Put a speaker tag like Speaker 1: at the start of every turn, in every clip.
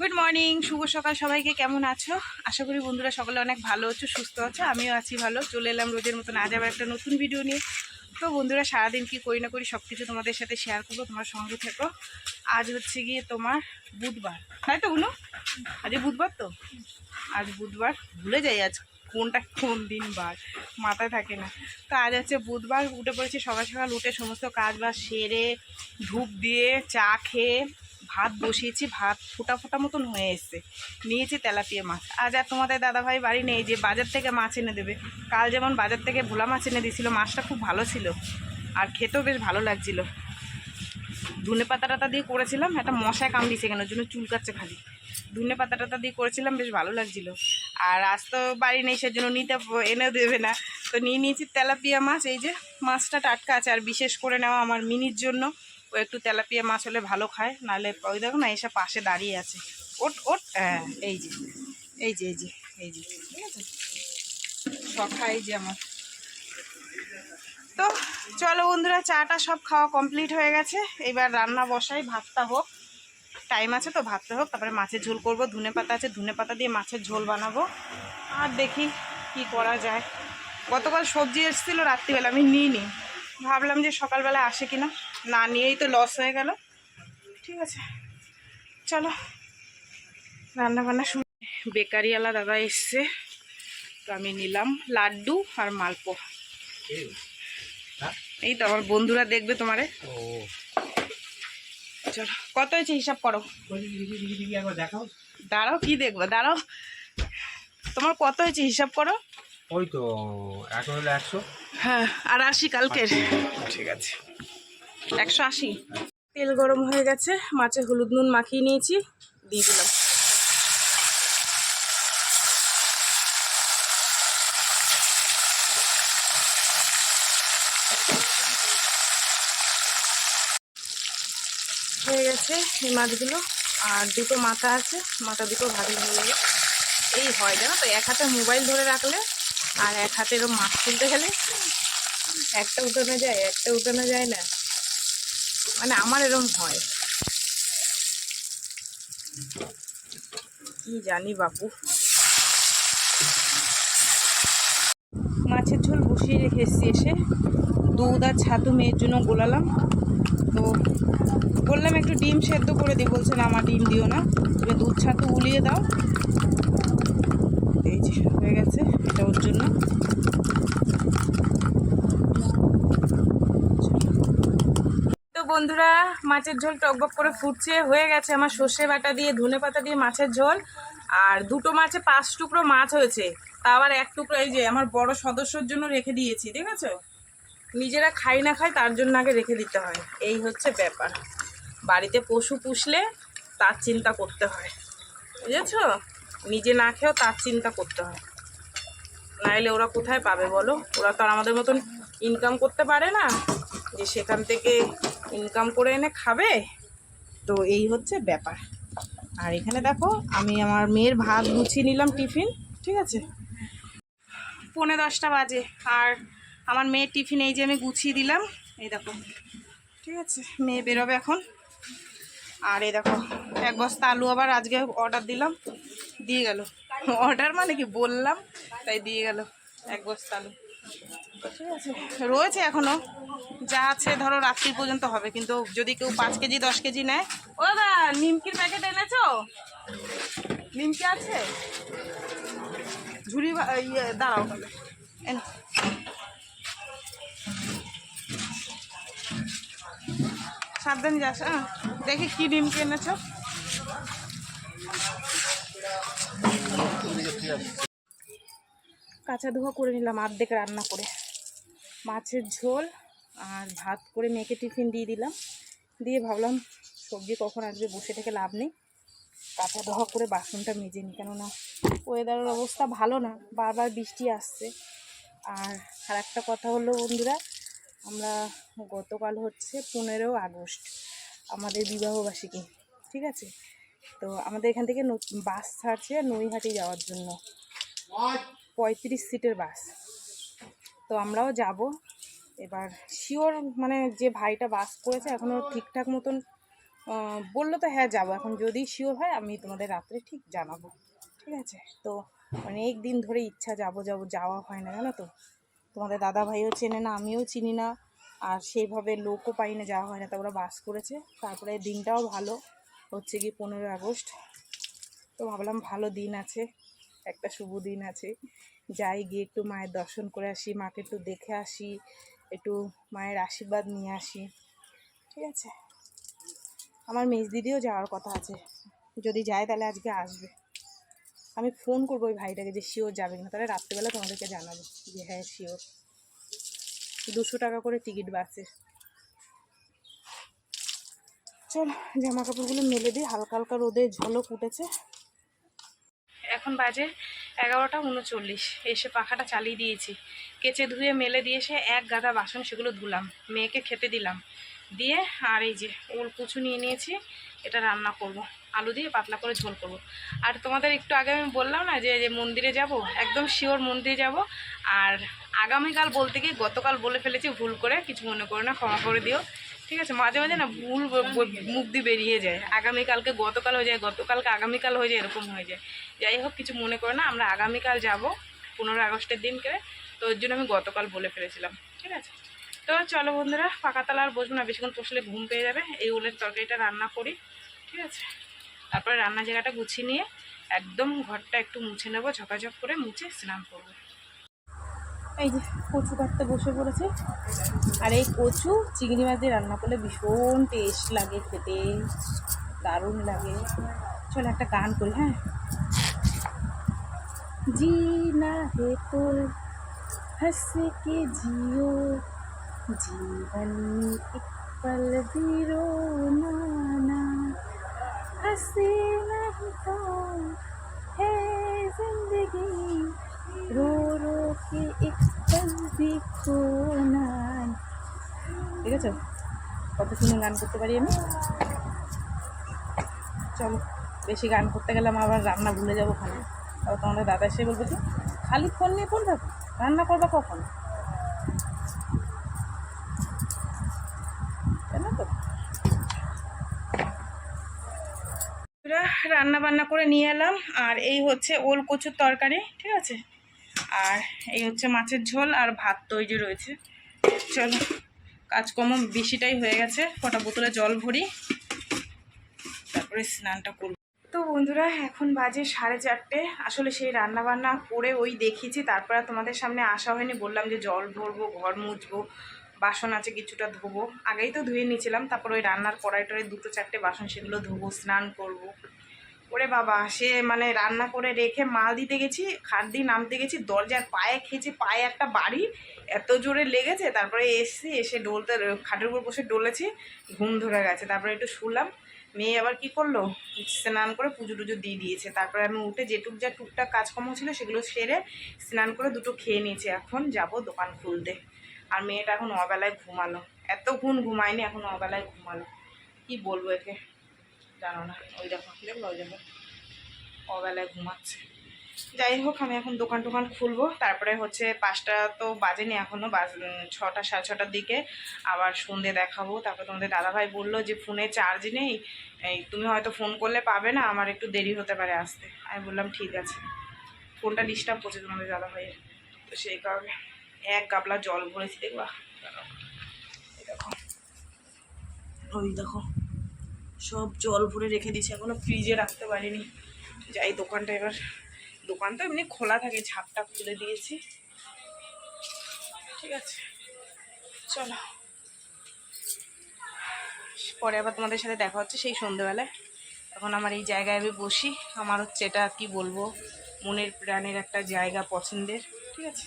Speaker 1: Good morning শুভ সকাল সবাইকে, কেমন আছো? আশা করি বন্ধুরা সকলে অনেক ভালো আছো, সুস্থ আছো, আমিও আছি ভালো। চলে এলাম রোজের মতন আজ আবার একটা নতুন ভিডিও নিয়ে। তো বন্ধুরা, সারাদিন কি করি না করি সব কিছু তোমাদের সাথে শেয়ার করব, তোমার সঙ্গে থেকো। আজ হচ্ছে গিয়ে তোমার বুধবার। তাই তো বলো আজ বুধবার তো? আজ বুধবার। ভুলে যাই আজ কোনটা কোন দিন বার। মাথায় থাকে না। তো আজ হচ্ছে বুধবার, উঠে পড়েছি সকাল সকাল, উঠে সমস্ত কাজ বাজ সেরে, ধূপ দিয়ে, চা খেয়ে ভাত বসিয়েছি, ভাত ফোটা ফোটা মতন হয়ে এসছে। নিয়েছি তেলাপিয়া মাছ। আজ আর তোমাদের দাদাভাই বাড়ি নেই, যে বাজার থেকে মাছ এনে দেবে। কাল যেমন বাজার থেকে ভোলা মাছ এনে দিয়েছিল, মাছটা খুব ভালো ছিল। আর খেতেও বেশ ভালো লাগছিল। ধনে পাতা টাতা দিয়ে করেছিলাম, একটা মশায় কামড়িয়েছে কেন জন্য চুলকাচ্ছে খালি। ধনে পাতা টাতা দিয়ে করেছিলাম, বেশ ভালো লাগছিল। আর আজ তো বাড়ি নেই, সেজন্য নিতে এনে দেবে না। তো নিয়ে নিয়েছি তেলাপিয়া মাছ, এই যে মাছটা টাটকা আছে, আর বিশেষ করে নেওয়া আমার মিনির জন্য। ও একটু তেলাপিয়া মাছ হলে ভালো খায়, নাহলে ওই দেখো না, এসে পাশে দাঁড়িয়ে আছে। ওট ওট হ্যাঁ এই যে এই যে এই যে এই যে, ঠিক আছে? শখা, এই যে আমার। তো চলো বন্ধুরা, চাটা সব খাওয়া কমপ্লিট হয়ে গেছে। এবার রান্না বসাই, ভাতটা হোক। টাইম আছে তো ভাতটা হোক তারপরে মাছের ঝোল করব ধনে পাতা আছে ধনে পাতা দিয়ে মাছের ঝোল বানাবো। আর দেখি কি করা যায়। গতকাল সবজি এসেছিল রাত্রিবেলা আমি নিইনি। ভাবলাম যে সকালবেলা আসে কিনা। না নিয়েই তো লস হয়ে গেল। ঠিক আছে চলো। রান্না বান্না শুরু। বেকারিওয়ালা দাদা এসছে তো আমি নিলাম লাড্ডু আর মালপো এই তো আমার বন্ধুরা দেখবে তোমারে।
Speaker 2: ও।
Speaker 1: চলো কত হয়েছে হিসাব করো?
Speaker 2: দেখাও
Speaker 1: দাঁড়াও কি দেখব? দাঁড়াও। তোমার কত হয়েছে হিসাব করো?
Speaker 2: ওই তো এখন হলো একশো।
Speaker 1: হ্যাঁ আর আশি কালকের। ঠিক আছে। একশো আশি। তেল গরম হয়ে গেছে মাছে হলুদ নুন মাখিয়ে নিয়েছি দিয়ে দিলাম। হয়ে গেছে এই মাছগুলো। আর দুটো মাথা আছে, মাথা দুটো ভাজি হয়ে যাবে এই হয় জানো তো, এক হাতে মোবাইল ধরে রাখলে আর এক হাতে এরকম মাছ তুলতে গেলে একটা উঠানো যায়, একটা উঠানো যায় না। মানে আমার এরকম হয়। কি জানি বাপু। মাছের ঝোল বসিয়ে রেখে এসছি এসে। দুধ আর ছাতু মেয়ের জন্য গোলালাম। তো বললাম একটু ডিম সেদ্ধ করে দিই বলছে না, আমার ডিম দিও না। তুমি দুধ ছাতু উলিয়ে দাও। এই যে হয়ে গেছে, এটা ওর জন্য। বন্ধুরা, মাছের ঝোল টকবক করে ফুটছে, হয়ে গেছে আমার সর্ষে বাটা দিয়ে, ধনে পাতা দিয়ে মাছের ঝোল। আর দুটো মাছে পাঁচ টুকরো মাছ হয়েছে তা আবার এক টুকরো, এই যে আমার বড় সদস্যর জন্য রেখে দিয়েছি ঠিক আছে নিজেরা খাই না খাই তার জন্য আগে রেখে দিতে হয়। এই হচ্ছে ব্যাপার। বাড়িতে পশু পুষলে তার চিন্তা করতে হয়। বুঝেছ? নিজে না খেয়েও তার চিন্তা করতে হয়। নাইলে ওরা কোথায় পাবে বলো? ওরা তো আমাদের মতন ইনকাম করতে পারে না। যে সেখান থেকে ইনকাম করে এনে খাবে? তো এই হচ্ছে ব্যাপার। আর এখানে দেখো, আমি আমার মেয়ের ভাত গুছিয়ে নিলাম টিফিন, ঠিক আছে? পৌনে দশটা বাজে। আর আমার মেয়ের টিফিন এই যে আমি গুছিয়ে দিলাম। এই দেখো। ঠিক আছে, মেয়ে বেরোবে এখন। আর এই দেখো, এক বস্তা আলু আবার আজকে অর্ডার দিলাম, দিয়ে গেল। অর্ডার মানে কি? বললাম, তাই দিয়ে গেল এক বস্তা আলু। ঠিক আছে, রয়েছে এখনও। যা আছে ধরো রাত্রি পর্যন্ত হবে, কিন্তু যদি কেউ পাঁচ কেজি, দশ কেজি নেয়। ও দাদা নিমকির প্যাকেট এনেছো? নিমকি আছে? ঝুড়ি ইয়ে দাঁড়াও। এনো। সাবধানে যাস হ্যাঁ দেখি কি ডিম এনেছো কাঁচা ধোয়া করে নিলাম, আর্ধেক রান্না করে। মাছের ঝোল আর ভাত করে মেয়েকে টিফিন দিয়ে দিলাম। দিয়ে ভাবলাম, সবজি কখন আসবে, বসে থেকে লাভ নেই। কাঁচা ধোয়া করে বাসনটা মেজে নিই কেননা ওয়েদারের অবস্থা ভালো না, বারবার বৃষ্টি আসছে। আর আর একটা কথা হলো, বন্ধুরা আমরা গতকাল হচ্ছে পনেরো আগস্ট আমাদের বিবাহবার্ষিকী, ঠিক আছে? তো আমাদের এখান থেকে বাস ছাড়ছে নৈহাটি যাওয়ার জন্য। পঁয়ত্রিশ সিটের বাস। তো আমরাও যাব। এবার শিওর মানে যে ভাইটা বাস করেছে এখনও ঠিকঠাক মতন বলল তো হ্যাঁ যাব। এখন যদি শিওর হয় আমি তোমাদের রাত্রে ঠিক জানাব। ঠিক আছে? তো অনেক দিন ধরে ইচ্ছা যাব যাব, যাওয়া হয় না, জানো তো? তোমাদের দাদা ভাইও চেনে না, আমিও চিনি না, আর সেইভাবে লোকও পাই না, যাওয়া হয় না, তা ওরা বাস করেছে। তারপরে দিনটাও ভালো, হচ্ছে কি পনেরোই আগস্ট। তো ভাবলাম ভালো দিন আছে, একটা শুভ দিন আছে। যাই গিয়ে একটু মায়ের দর্শন করে আসি, মাকে একটু দেখে আসি, একটু মায়ের আশীর্বাদ নিয়ে আসি। ঠিক আছে? আমার মেজ দিদিও যাওয়ার কথা আছে। যদি যায় তাহলে আজকে আসবে। আমি ফোন করব ওই ভাইটাকে যে শিওর যাবে না তাহলে রাত্রেবেলা তোমাদেরকে জানাব যে হ্যাঁ শিওর। দুশো টাকা করে টিকিট বাসে। চল জামা কাপড়গুলো মেলে দিই। হালকা হালকা রোদে ঝলক উঠেছে। এখন বাজে এগারোটা উনচল্লিশ। এসে পাখাটা চালিয়ে দিয়েছি। কেচে ধুয়ে মেলে দিয়ে এসে এক গাদা বাসন সেগুলো ধুলাম। মেয়েকে খেতে দিলাম। দিয়ে আর এই যে ওল কুচু নিয়ে নিয়েছি, এটা রান্না করব। আলু দিয়ে পাতলা করে ঝোল করব। আর তোমাদের একটু আগে আমি বললাম না যে মন্দিরে যাব, একদম শিওর মন্দিরে যাব। আর আগামীকাল বলতে গিয়ে গতকাল বলে ফেলেছি, ভুল করে কিছু মনে করো না, ক্ষমা করে দিও। ঠিক আছে? মাঝে মাঝে না ভুল মুখ দিয়ে বেরিয়ে যায়। আগামীকালকে গতকাল হয়ে যায়, গতকালকে আগামীকাল হয়ে যায়, এরকম হয়ে যায়। যাই হোক, কিছু মনে করো না, আমরা আগামীকাল যাব পনেরো আগস্টের দিন করে। তো ওর জন্য আমি গতকাল বলে ফেলেছিলাম। ঠিক আছে? তো চলো বন্ধুরা পাকাতলা আর বসবো না, বেশিক্ষণ বসলে ঘুম পেয়ে যাবে। এই উলের তরকারিটা রান্না করি। ঠিক আছে? তারপরে রান্নার জায়গাটা গুছিয়ে নিয়ে একদম ঘরটা একটু মুছে নেবো ঝকাঝক করে মুছে স্নান করবো এই যে কচু কাটতে বসে পড়েছে আর এই কচু চিংড়ি মাছ দিয়ে রান্না করলে ভীষণ টেস্ট লাগে খেতে দারুণ লাগে চলো একটা গান করি হ্যাঁ जीना है तो हंस के जियो जीवन एक पल भी रोना ना हंसे नहीं तो है जिंदगी रो रो के एक पल भी खोना ঠিক আছে কত সুন্দর গান করতে পারি আমি চলো বেশি গান করতে গেলে আমার আবার রান্না ভুলে যাবো ওখানে তারপর তোমাদের দাদা এসে বলবে কি খালি ফোন নিয়ে পড়বে রান্না করবে কখন রান্না বান্না করে নিয়ে এলাম। আর এই হচ্ছে ওল কচুর তরকারি, ঠিক আছে? আর এই হচ্ছে মাছের ঝোল আর ভাত তো যে রয়েছে। চলো, কাজকর্ম বেশিটাই হয়ে গেছে। কটা বোতলে জল ভরি, তারপরে স্নানটা করব। তো বন্ধুরা, এখন বাজে সাড়ে চারটে। আসলে সেই রান্না বান্না করে ওই দেখিয়েছি, তারপরে তোমাদের সামনে আসা হয়নি। বললাম যে জল ভরবো, ঘর মুছবো, বাসন আছে কিছুটা ধোবো। আগেই তো ধুয়ে নিয়েছিলাম, তারপর ওই রান্নার কড়াই টড়াই দুটো চারটে বাসন সেগুলো ধোবো, স্নান করব। ওরে বাবা, সে মানে রান্না করে রেখে মাল দিতে গেছি খাট দিয়ে নামতে গেছি, দরজার পায়ে খেয়েছি, পায়ে একটা বাড়ি, এত জোরে লেগেছে, তারপরে এসে এসে ডলতে, খাটের উপর বসে ডলেছি, ঘুম ধরে গেছে, তারপরে একটু শুলাম, মেয়ে আবার কি করল? স্নান করে পুজো টুজো দিয়ে দিয়েছে, তারপরে আমি উঠে যেটুক যা টুকটাক কাজকর্ম ছিল সেগুলো সেরে স্নান করে দুটো খেয়ে নিয়েছে, এখন যাব দোকান খুলতে। আর মেয়েটা এখন অবেলায় ঘুমালো এতক্ষণ ঘুমায়নি, এখন অবেলায় ঘুমালো, কি বলব একে? জানো না ওই দেখো দেখল ওই দেখো অবেলায় ঘুমাচ্ছে। যাই হোক, আমি এখন দোকান টোকান খুলবো। তারপরে হচ্ছে পাঁচটা তো বাজেনি এখনও বাজ ছটা, সাড়ে ছটার দিকে। আবার সন্ধে দেখাবো। তারপরে তোমাদের দাদাভাই বলল যে, ফোনে চার্জ নেই। এই, তুমি হয়তো ফোন করলে পাবে না, আমার একটু দেরি হতে পারে আসতে। আমি বললাম, ঠিক আছে। ফোনটা ডিস্টার্ব করছে তোমাদের দাদাভাইয়ের। তো সেই কারণে এক গাবলা জল ভরেছি, দেখবা? দেখো। ওই দেখো। সব জল ভরে রেখে দিয়েছি, এখনও ফ্রিজে রাখতে পারিনি। যাই, দোকানটা এবার, দোকান তো এমনি খোলা থাকে, ঝাপটা খুলে দিয়েছি। ঠিক আছে, চলো। পরে আবার তোমাদের সাথে দেখা হচ্ছে সেই সন্ধেবেলায়। এখন আমার এই জায়গায় আমি বসি, আমার হচ্ছে এটা কি বলব, মনের প্রাণের একটা জায়গা পছন্দের, ঠিক আছে?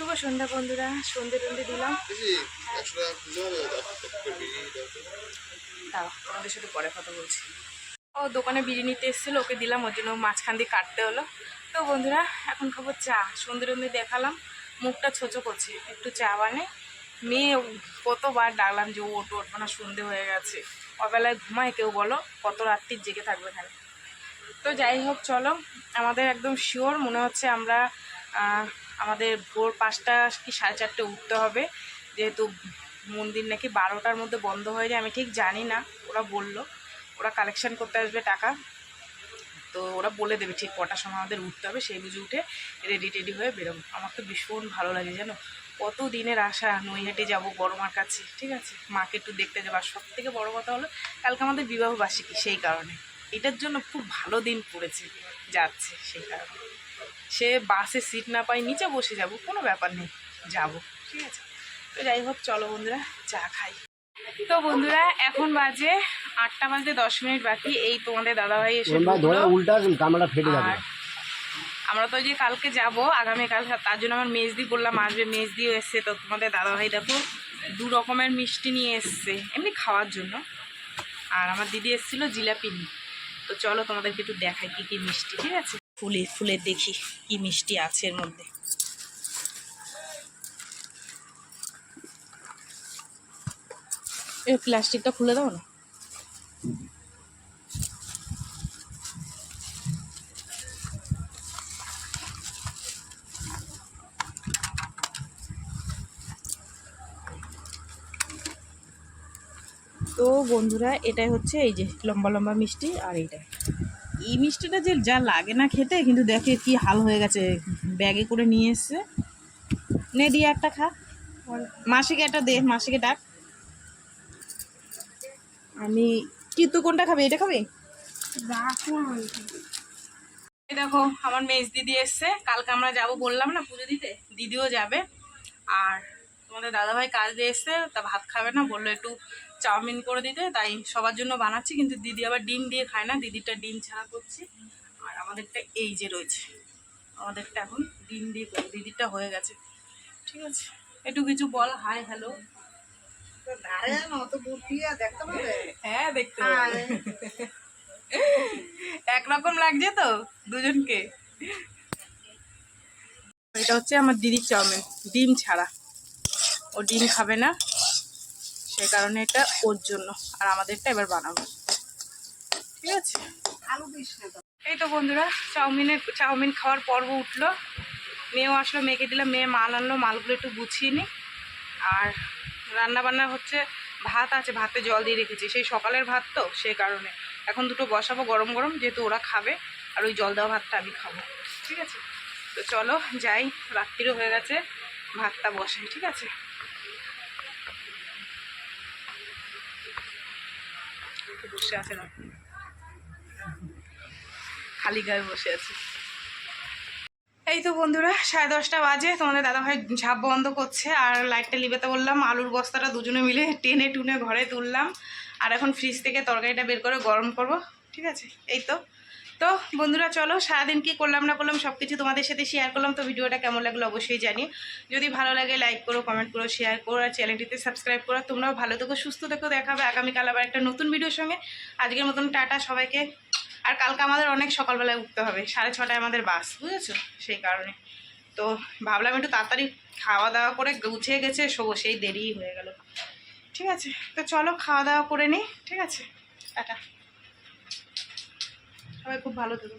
Speaker 1: শুভ সন্ধ্যা বন্ধুরা সন্ধে টন্ধে দিলাম। দাঁড়াও তোমাদের সাথে পরে কথা বলছি। ও দোকানে বিড়ি নিতে এসেছিল ওকে দিলাম ওর জন্য মাঝখান দিয়ে কাটতে হলো। তো বন্ধুরা এখন খাব চা। সন্ধে টন্ধে দেখালাম মুখটা ছোচো করছে একটু চা বানে মেয়ে কতবার ডাকলাম যে ওট ওঠ না সন্ধে হয়ে গেছে। অবেলায় ঘুমায় কেউ বলো কত রাত্রির জেগে থাকবে এখানে? তো যাই হোক চলো। আমাদের একদম শিওর মনে হচ্ছে আমরা আমাদের ভোর পাঁচটা কি সাড়ে চারটে উঠতে হবে। যেহেতু মন্দির নাকি বারোটার মধ্যে বন্ধ হয়ে যায়, আমি ঠিক জানি না। ওরা বলল, ওরা কালেকশন করতে আসবে টাকা। তো ওরা বলে দেবে ঠিক কটার সময় আমাদের উঠতে হবে। সেই বুঝে উঠে রেডি টেডি হয়ে বেরোবো। আমার তো ভীষণ ভালো লাগে জানো। কত দিনের আশা, নৈহাটি যাব বড় মার কাছে, ঠিক আছে? মাকে একটু দেখতে যাব। আর সব থেকে বড় কথা হলো, কালকে আমাদের বিবাহ বার্ষিকী, সেই কারণে। এটার জন্য খুব ভালো দিন পড়েছে, যাচ্ছে সেই কারণে। সে বাসে সিট না পাই নিচে বসে যাব কোনো ব্যাপার নেই যাব ঠিক আছে? তো যাই হোক চলো বন্ধুরা চা খাই। তো বন্ধুরা এখন বাজে আটটা বাজতে দশ মিনিট বাকি এই তোমাদের দাদাভাই এসে
Speaker 3: উল্টা ফেটে যাবে।
Speaker 1: আমরা তো ওই যে কালকে যাব আগামীকাল তার জন্য আমার মেজদি বললাম আসবে মেজদিও এসছে। তো তোমাদের দাদাভাই দেখো দু রকমের মিষ্টি নিয়ে এসছে এমনি খাওয়ার জন্য। আর আমার দিদি এসেছিল জিলাপি নিয়ে তো চলো তোমাদেরকে একটু দেখাই কি কি মিষ্টি ঠিক আছে? ফুলে ফুলে দেখি কি মিষ্টি আছে এর মধ্যে। এই প্লাস্টিকটা খুলে দাও না। তো বন্ধুরা, এটাই হচ্ছে এই যে লম্বা লম্বা মিষ্টি আর এইটা এই মিষ্টিটা যে যা লাগে না খেতে কিন্তু দেখে কি হাল হয়ে গেছে ব্যাগে করে নিয়ে এসছে। নে দিয়ে একটা খা। মাসিকে একটা দে মাসিকে ডাক। আমি কি তুই কোনটা খাবে এটা খাবে? দেখো আমার মেজ দিদি এসছে। কালকে আমরা যাব বললাম না পুজো দিতে দিদিও যাবে। আর তোমাদের দাদাভাই কাজ দিয়ে এসছে তা ভাত খাবে না বলল একটু চাউমিন করে দিতে তাই সবার জন্য বানাচ্ছি কিন্তু দিদি আবার ডিম দিয়ে খায় না দিদিটা ডিম ছাড়া করছি। আর আমাদেরটা এই যে রয়েছে আমাদেরটা এখন ডিম দিয়ে করব দিদিরটা হয়ে গেছে। ঠিক আছে একটু কিছু বল হাই হ্যালো হ্যাঁ দেখতে। একরকম লাগছে তো দুজনকে। এটা হচ্ছে আমার দিদির চাউমিন ডিম ছাড়া। ও ডিম খাবে না। সেই কারণে এটা ওর জন্য। আর আমাদেরটা এবার বানাবো। ঠিক আছে? এই তো বন্ধুরা চাউমিনের চাউমিন খাওয়ার পর্ব উঠল। মেয়েও আসলো মেয়েকে দিলাম মেয়ে মাল আনলো মালগুলো একটু গুছিয়ে নিই আর রান্না বান্না হচ্ছে ভাত আছে ভাতে জল দিয়ে রেখেছি। সেই সকালের ভাত তো সেই কারণে। এখন দুটো বসাবো গরম গরম যেহেতু ওরা খাবে আর ওই জল দেওয়া ভাতটা আমি খাব। ঠিক আছে? তো চলো যাই রাত্রিরও হয়ে গেছে ভাতটা বসাই ঠিক আছে? একটু বসে আছে না খালি গায়ে বসে আছে এই তো বন্ধুরা, সাড়ে দশটা বাজে, তোমাদের দাদাভাই ঝাপ বন্ধ করছে, আর লাইটটা লিবেতে বললাম, আলুর বস্তাটা দুজনে মিলে টেনে টুনে ঘরে তুললাম, আর এখন ফ্রিজ থেকে তরকারিটা বের করে গরম করব, ঠিক আছে? এই তো। তো বন্ধুরা চলো সারাদিন কি করলাম না করলাম সব কিছু তোমাদের সাথে শেয়ার করলাম। তো ভিডিওটা কেমন লাগল অবশ্যই জানি যদি ভালো লাগে লাইক করো কমেন্ট করো শেয়ার করো আর চ্যানেলটিতে সাবস্ক্রাইব করো। তোমরাও ভালো থেকো সুস্থ থেকো। দেখাবে আগামীকাল আবার একটা নতুন ভিডিওর সঙ্গে। আজকের মতন টাটা সবাইকে। আর কালকে আমাদের অনেক সকালবেলায় উঠতে হবে। সাড়ে ছটায় আমাদের বাস। বুঝেছ? সেই কারণে। তো ভাবলাম একটু তাড়াতাড়ি খাওয়া দাওয়া করে গুছিয়ে গেছে শোবো সেই দেরিই হয়ে গেল। ঠিক আছে? তো চলো খাওয়া দাওয়া করে নিই ঠিক আছে? টাটা। সবাই খুব ভালো থেকো।